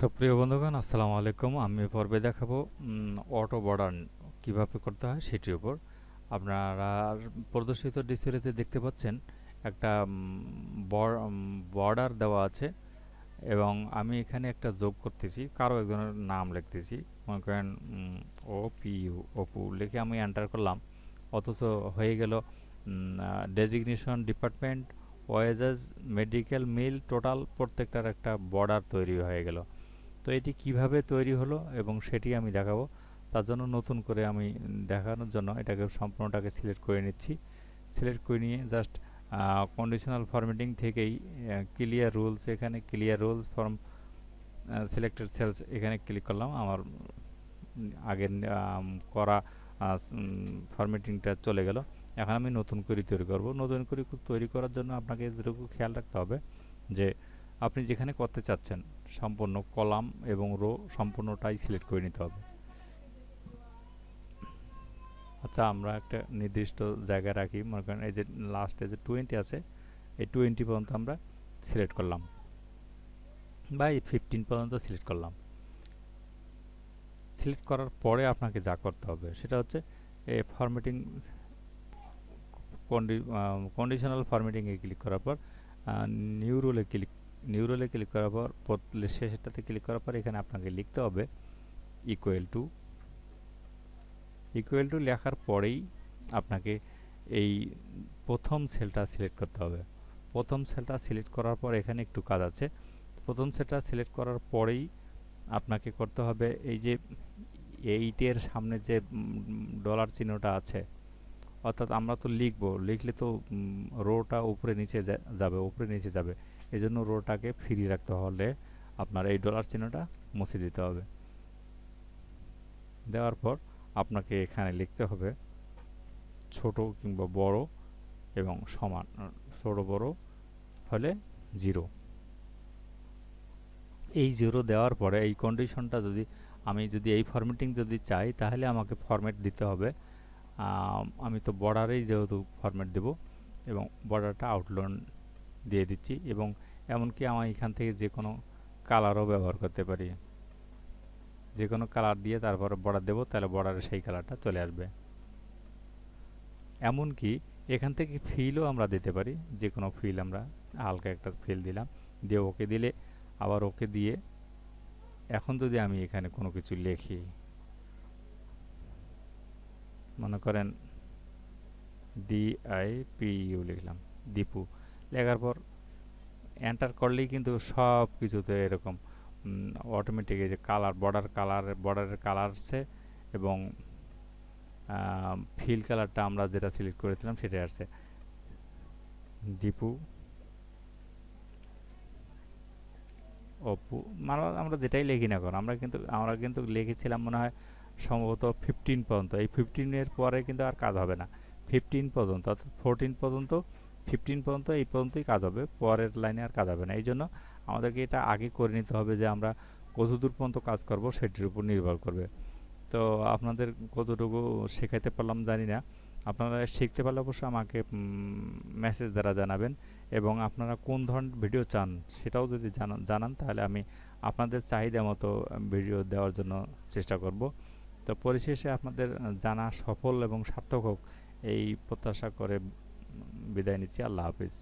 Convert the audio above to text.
সুপ্রিয় বন্ধুগণ, আসসালামু আলাইকুম। আমি পর্বে দেখাবো অটো বর্ডার কীভাবে করতে হয় সেটির উপর। আপনারা প্রদর্শিত ডিসপ্লেতে দেখতে পাচ্ছেন একটা বর্ডার দেওয়া আছে এবং আমি এখানে একটা যোগ করতেছি, কারও একজনের নাম লিখতেছি। মনে করেন ও পি ইউ অপু লিখে আমি এন্টার করলাম। অথচ হয়ে গেল designation department wages medical meal total প্রত্যেকটার একটা বর্ডার তৈরি হয়ে গেল। তো এটি কীভাবে তৈরি হলো এবং সেটি আমি দেখাবো। তার জন্য নতুন করে আমি দেখানোর জন্য এটাকে সম্পূর্ণটাকে সিলেক্ট করে নিচ্ছি। সিলেক্ট করে নিয়ে জাস্ট কন্ডিশনাল ফরম্যাটিং থেকেই ক্লিয়ার রুলস এখানে clear rules form selected cells এখানে ক্লিক করলাম। আমার আগের করা ফরম্যাটিংটা চলে গেল। এখন আমি নতুন করে তৈরি করব। নতুন করে তৈরি করার জন্য আপনাকে যেটুকু খেয়াল রাখতে হবে যে, আপনি যেখানে করতে চাচ্ছেন সম্পূর্ণ কলাম এবং রো সম্পূর্ণটাই সিলেক্ট করে নিতে হবে। আচ্ছা আমরা একটা নির্দিষ্ট জায়গায় রাখি। মনে করেন এই যে লাস্টে যে টোয়েন্টি আছে, এই টোয়েন্টি পর্যন্ত আমরা সিলেক্ট করলাম। বা এই ফিফটিন পর্যন্ত সিলেক্ট করলাম। সিলেক্ট করার পরে আপনাকে যা করতে হবে, সেটা হচ্ছে এই ফরম্যাটিং কন্ডিশনাল ফরম্যাটিংয়ে ক্লিক করার পর নিউ রোলে ক্লিক নিউ রোলে ক্লিক করার পর শেষটাতে ক্লিক করার পর এখানে আপনাকে লিখতে হবে ইকুয়াল টু ইকুয়াল টু লেখার পরেই আপনাকে এই প্রথম সেলটা সিলেক্ট করতে হবে। প্রথম সেলটা সিলেক্ট করার পর এখানে একটু কাজ আছে। প্রথম সেলটা সিলেক্ট করার পরেই আপনাকে করতে হবে এই যে এইটের সামনে যে ডলার চিহ্নটা আছে, অর্থাৎ আমরা তো লিখব, লিখলে তো রোটা উপরে নিচে যাবে, উপরে নিচে যাবে। এই জন্য রোটাকে ফ্রি রাখতে হলে আপনার এই ডলার চিহ্নটা মুছে দিতে হবে। দেওয়ার পর আপনাকে এখানে লিখতে হবে ছোট কিংবা বড় এবং সমান, ছোট বড় হলে জিরো। এই জিরো দেওয়ার পরে এই কন্ডিশনটা যদি আমি যদি এই ফরম্যাটিং যদি চাই, তাহলে আমাকে ফরম্যাট দিতে হবে। আমি তো বর্ডারেই যেহেতু ফরম্যাট দেব এবং বর্ডারটা আউটলাইন দিয়ে দিচ্ছি এবং এমনকি আমার এখান থেকে যে কোনো কালারও ব্যবহার করতে পারি। যে কোনো কালার দিয়ে তারপরে বর্ডার দেবো, তাহলে বর্ডারে সেই কালারটা চলে আসবে। এমনকি এখান থেকে ফিলও আমরা দিতে পারি, যে কোনো ফিল আমরা হালকা একটা ফিল দিলাম, দিয়ে ওকে দিলে আবার ওকে দিয়ে এখন যদি আমি এখানে কোনো কিছু লিখি, মনে করেন ডি আই পি ইউ লিখলাম, দীপু লেখার পর এন্টার করলেই কিন্তু সব কিছুতে এরকম অটোমেটিক এই যে কালার বর্ডার কালার বর্ডারের কালার আসছে এবং ফিল কালারটা আমরা যেটা সিলেক্ট করেছিলাম সেটাই আসছে। দীপু, অপু মানে আমরা যেটাই লিখি না কর আমরা কিন্তু আমরা কিন্তু লিখেছিলাম মনে হয় সম্ভবত ফিফটিন পর্যন্ত, এই ফিফটিনের পরে কিন্তু আর কাজ হবে না। ফিফটিন পর্যন্ত, অর্থাৎ ফোরটিন পর্যন্ত ফিফটিন পর্যন্ত, এই পর্যন্তই কাজ হবে। পরের লাইনে আর কাজ হবে না। এই জন্য আমাদেরকে এটা আগে করে নিতে হবে যে আমরা কতদূর পর্যন্ত কাজ করব সেটির উপর নির্ভর করবে। তো আপনাদের কতটুকু শেখাইতে পারলাম জানি না। আপনারা শিখতে পারলে অবশ্যই আমাকে মেসেজ দ্বারা জানাবেন। এবং আপনারা কোন ধরনের ভিডিও চান সেটাও যদি জানান তাহলে আমি আপনাদের চাহিদা মতো ভিডিও দেওয়ার জন্য চেষ্টা করব। তো পরিশেষে আপনাদের জানা সফল এবং সার্থক হোক এই প্রত্যাশা করে বিদায় নিচ্ছি আল্লাহ হাফিজ